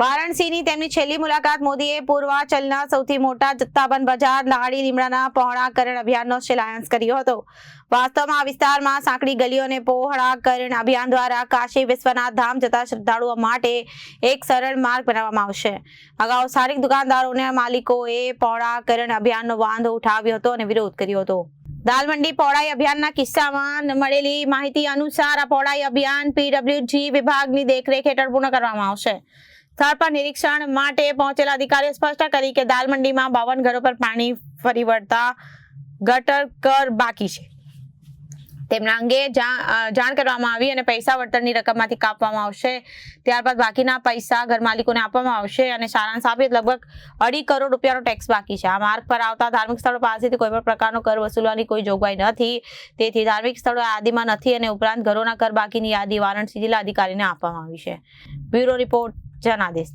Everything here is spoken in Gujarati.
વારાણસીની તેમની છેલ્લી મુલાકાત મોદીએ પૂર્વાચલના સૌથી મોટા જથ્થાબંધ બજાર લાડી લીમડાના પહોળાકરણ અભિયાનનો શિલાન્યાસ કર્યો હતો. વાસ્તવમાં આ વિસ્તારમાં સાંકડી ગલીઓ અને પહોળાકરણ અભિયાન દ્વારા કાશી વિશ્વનાથ ધામ જતા શ્રદ્ધાળુઓ માટે એક સરળ માર્ગ બનાવવામાં આવશે. અગાઉ સ્થાનિક દુકાનદારોને માલિકોએ પહોળાકરણ અભિયાનનો વાંધો ઉઠાવ્યો હતો અને વિરોધ કર્યો હતો. દાલમંડી પહોળાઈ અભિયાનના કિસ્સામાં મળેલી માહિતી અનુસાર આ પહોળાઈ અભિયાન પીડબ્લ્યુજી વિભાગની દેખરેખ હેઠળ પૂર્ણ કરવામાં આવશે. સ્થળ પર નિરીક્ષણ માટે પહોંચેલા અધિકારીઓ સ્પષ્ટ કરી કે દાલમંડીમાં બાવન ઘરો પર પાણી ફરી વળતા ગટર કર બાકી છે. તેમના અંગે જાણ કરવામાં આવી અને પૈસા વળતરની રકમમાંથી કાપવામાં આવશે. ત્યારબાદ બાકીના પૈસા ઘર માલિકોને આપવામાં આવશે અને સારાંશ આપી લગભગ અઢી કરોડ રૂપિયાનો ટેક્સ બાકી છે. આ માર્ગ પર આવતા ધાર્મિક સ્થળો પાસેથી કોઈ પણ પ્રકારનો કર વસૂલવાની કોઈ જોગવાઈ નથી. તેથી ધાર્મિક સ્થળો યાદીમાં નથી અને ઉપરાંત ઘરોના કર બાકીની યાદી વારાણસી જિલ્લા અધિકારીને આપવામાં આવી છે. Bureau report Janadesh.